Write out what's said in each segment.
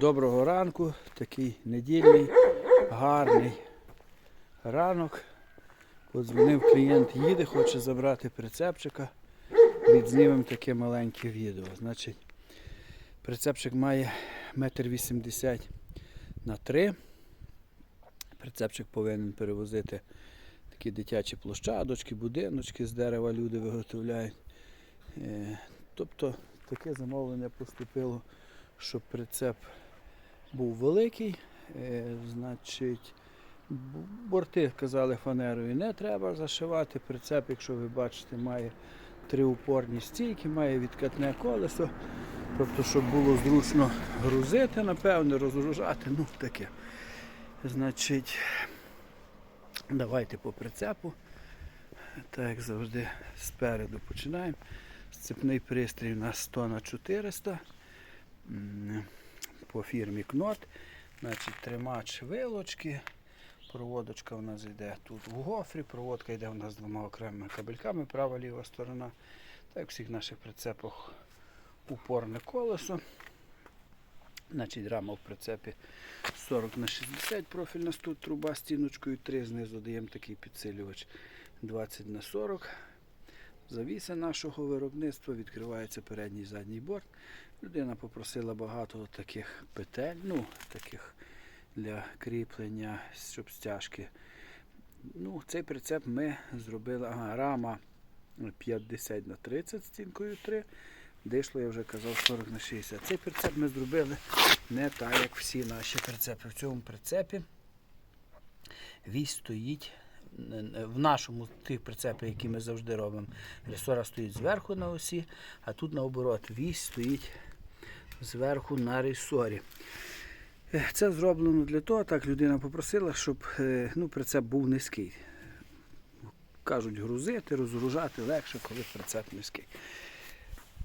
Доброго ранку, такий недільний, гарний ранок. Подзвонив клієнт, їде, хоче забрати прицепчика. Відзнімемо таке маленьке відео. Значить, прицепчик має 1,80 м на 3 Прицепчик повинен перевозити такі дитячі площадочки, будиночки з дерева люди виготовляють. Е, Тобто таке замовлення поступило, щоб прицеп був великий. Е, Значить, борти казали фанерою не треба зашивати. Прицеп, якщо ви бачите, має три упорні стійки, має відкатне колесо. Тобто, щоб було зручно грузити, напевне, розгружати, ну таке. Значить, давайте по прицепу. Так як завжди спереду починаємо. Сцепний пристрій у нас 100 на 400 М, по фірмі Кнот. Значить, тримач вилочки. Проводочка у нас йде тут в гофрі, проводка йде у нас двома окремими кабельками, права ліва сторона. Так всіх наших прицепах упорне колесо. Значить, рама в прицепі 40 на 60 профільна тут труба стіночкою 3, знизу даємо такий підсилювач 20 на 40. Завіса нашого виробництва, відкривається передній і задній борт. Людина попросила багато таких петель, ну, таких для кріплення, щоб стяжки. Ну, цей прицеп ми зробили, ага, рама 50 на 30 стінкою 3. Дишло, я вже казав, 40 на 60. Цей прицеп ми зробили не так, як всі наші прицепи. В цьому прицепі вісь стоїть в нашому тих прицепах, які ми завжди робимо. Ресора стоїть зверху на осі, а тут наоборот вісь стоїть зверху на ресорі. Е, Це зроблено для того, так людина попросила, щоб е, ну, прицеп був низький. Кажуть, грузити, розгружати легше, коли прицеп низький.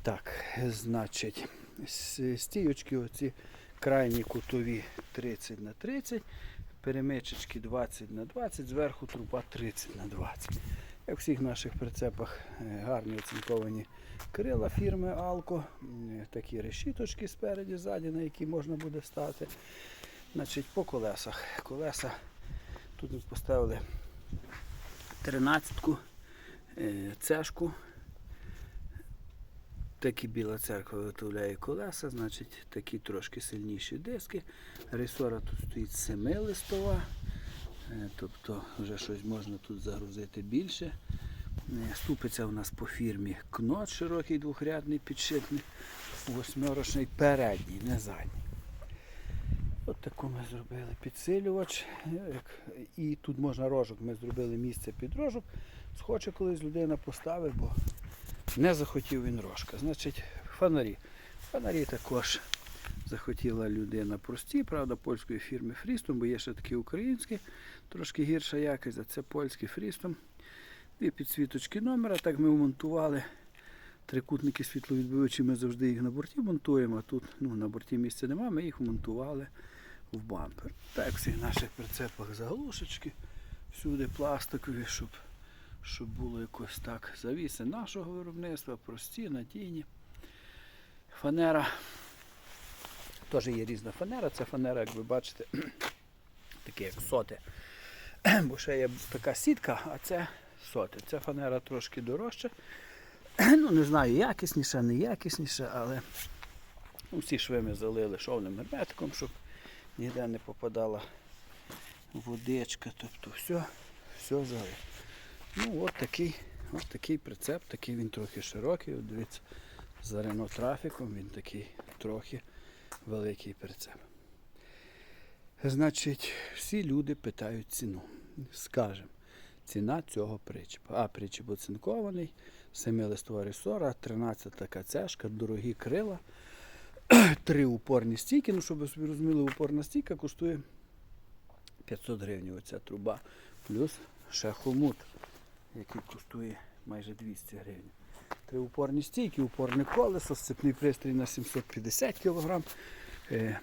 Так, значить, стійочки оці крайні кутові 30 на 30, перемичечки 20 на 20, зверху труба 30 на 20. Як в всіх наших прицепах е, гарні оцінковані крила фірми Алко, такі решіточки спереді, ззаді, на які можна буде стати. Значить, по колесах. Колеса тут поставили 13-ку, е, цешку. Такі біла церква виготовляє колеса, значить такі трошки сильніші диски. Ресора тут стоїть 7 листова, е, тобто вже щось можна тут загрузити більше. Е, Ступиця у нас по фірмі Кнот, широкий двохрядний підшипник, восьмирочний передній, не задній. От таку ми зробили підсилювач. І тут можна рожок. Ми зробили місце під рожок. Схоче колись людина поставить, бо не захотів він рожка. Значить, фонарі. Фонарі також захотіла людина прості, правда, польської фірми Фрістом, бо є ще такі українські, трошки гірша якість, а це польський Фрістом. Дві підсвіточки номера, так ми вмонтували. Трикутники світловідбивачі, ми завжди їх на борті монтуємо, а тут ну, на борті місця немає, ми їх вмонтували в бампер. Так, в всіх наших прицепах заглушечки, всюди пластикові, щоб щоб було якось так. Завіси нашого виробництва, прості, надійні. Фанера. Теж є різна фанера. Це фанера, як ви бачите, таке як соти. Бо ще є така сітка, а це соти. Ця фанера трошки дорожча. Ну, не знаю, якісніша, не якісніша, але ну, всі шви ми залили шовним герметиком, щоб ніде не попадала водичка. Тобто все, все залили. Ну, от такий, от такий прицеп, такий він трохи широкий. От дивіться, за Рено трафіком він такий трохи великий прицеп. Значить, всі люди питають ціну. Скажемо, ціна цього причепа. А причеп оцинкований, 7-листова ресора, 13 така цешка, дорогі крила, три упорні стійки. Ну, щоб ви собі розуміли, упорна стійка коштує 500 гривень оця труба, плюс ще хомут який коштує майже 200 гривень. Три упорні стійки, упорне колесо, сцепний пристрій на 750 кг. Е,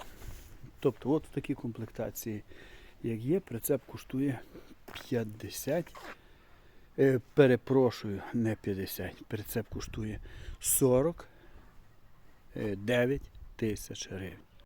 тобто от в такій комплектації, як є, прицеп коштує 50. Е, перепрошую, не 50. Прицеп коштує 49 тисяч гривень.